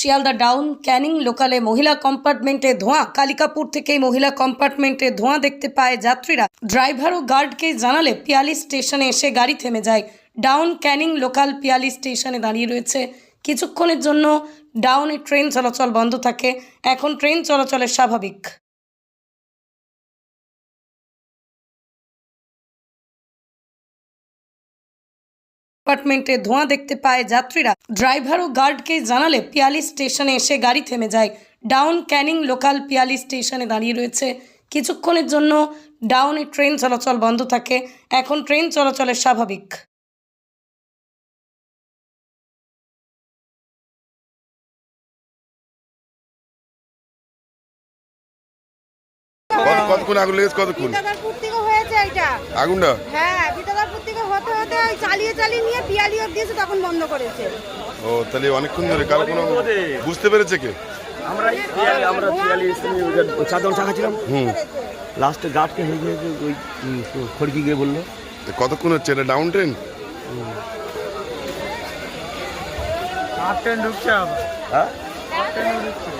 Sealdah down Canning লোকালে মহিলা কম্পার্টমেন্টে ধোঁয়া। কালিকাপুর থেকে মহিলা কম্পার্টমেন্টে ধোঁয়া দেখতে পায় যাত্রীরা। ড্রাইভার ও গার্ডকে জানালে পিয়ালি স্টেশনে এসে গাড়ি থেমে যায়। ডাউন ক্যানিং লোকাল পিয়ালি স্টেশনে দাঁড়িয়ে রয়েছে। কিছুক্ষণের জন্য ডাউনে ট্রেন চলাচল বন্ধ থাকে। এখন ট্রেন চলাচলের স্বাভাবিক। কম্পার্টমেন্টে ধোঁয়া দেখতে পায় যাত্রীরা। ড্রাইভার ও গার্ডকে জানালে পিয়ালি স্টেশনে এসে গাড়ি থেমে যায়। ডাউন ক্যানিং লোকাল পিয়ালি স্টেশনে দাঁড়িয়ে রয়েছে। কিছুক্ষণের জন্য ডাউনে ট্রেন চলাচল বন্ধ থাকে। এখন ট্রেন চলাচলের স্বাভাবিক। কতক্ষণ আগুন লেগেছে? কতক্ষণ? হয়েছে এটা আগুনটা? হ্যাঁ বিদ্যাধরপুর থেকে হতে হতে ওই চালিয়ে চালিয়ে নিয়ে পিয়ালি অব্দি এসে তখন বন্ধ করেছে। ও তাহলে অনেকক্ষণ ধরে কারও কোনো বুঝতে পেরেছে কে? আমরা পিয়ালি আমরা পিয়ালি শাখা ছিলাম হুম। লাস্টে গার্ডকে হেঁটে হেঁটে ওই খড়কি গিয়ে বলল। তো কতক্ষণ হচ্ছে? এটা ডাউন ট্রেন হাফ ট্রেন ঢুকছে হ্যাঁ? হাফ ট্রেন ঢুকছে।